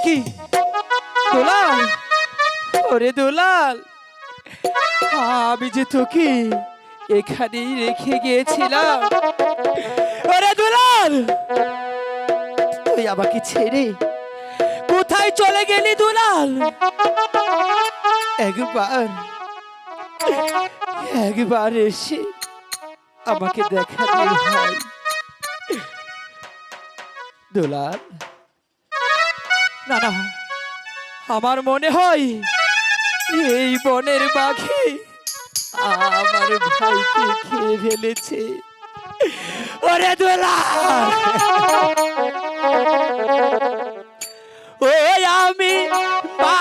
কি দোলাল? ওরে দোলাল। আমি যে তোকে এখানেই রেখে গিয়েছিলাম। ওরে দুলাল! তুই আমাকে ছেড়ে কোথায় চলে গেলি দুলাল? একবার একবার এসে আমাকে দেখা দিল দুলাল না না। আমার মনে হয় এই বনের বাঘে আমার ভাইকে খেয়ে ফেলেছে। ওরে দোলা! ওই আমি পা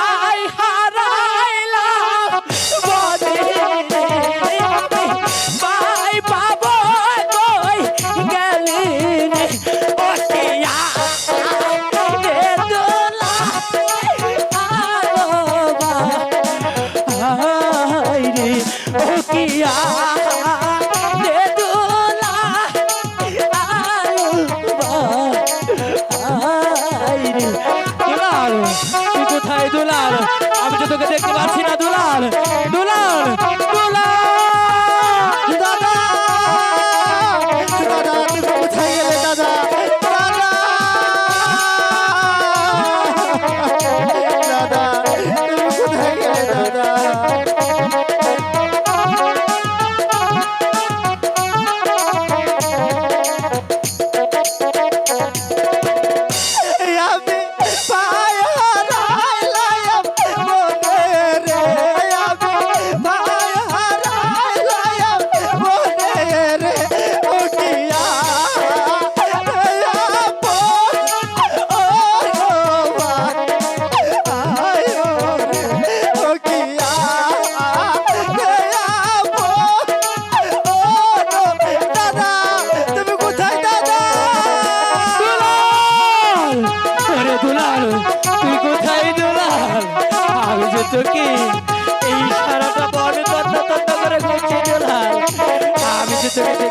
তোকে দেখতে পাচ্ছি না দুলাল। তুই কোথায় দোলাল আমি যে তোকে এই সারাটা বড় তত্ত্ব করে দোলাল। আমি যে তোকে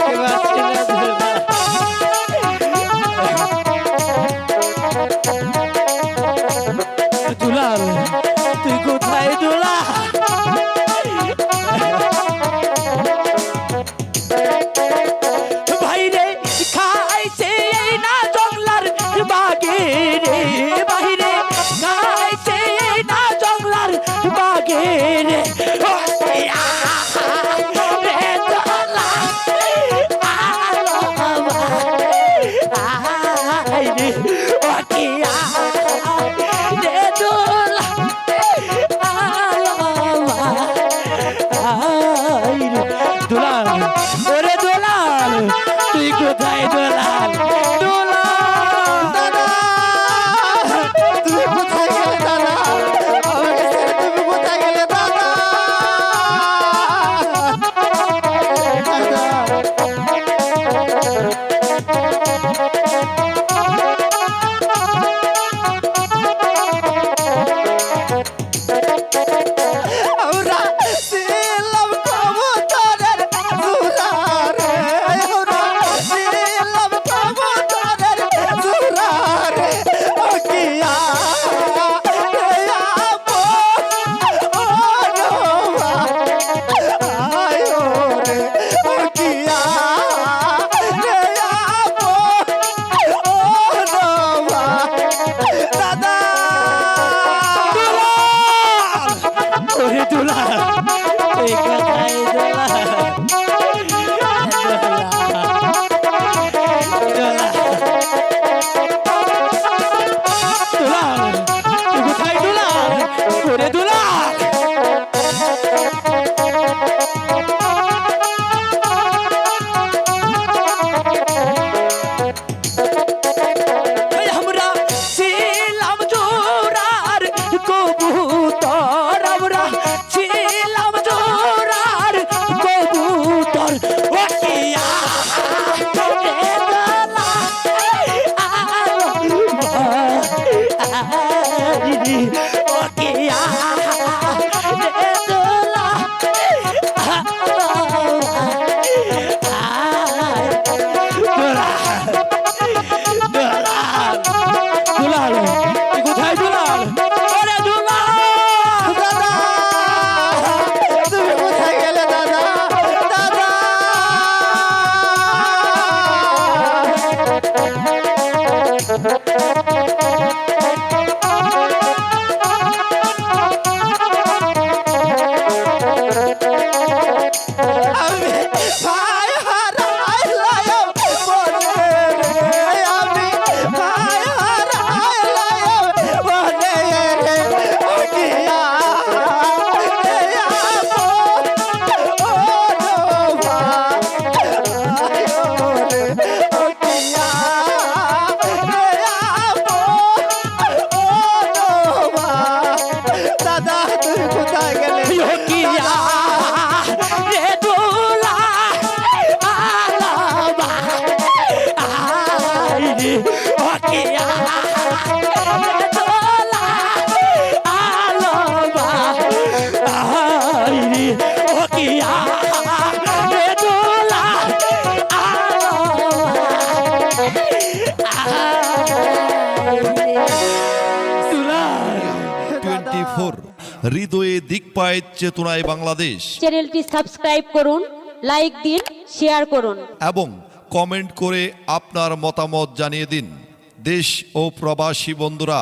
ওরে দুলা এই কথাই দুলা হৃদয়ে দিক পায় চেতনায় বাংলাদেশ। চ্যানেলটি সাবস্ক্রাইব করুন লাইক দিন শেয়ার করুন। এবং কমেন্ট করে আপনার মতামত জানিয়ে দিন। দেশ ও প্রবাসী বন্ধুরা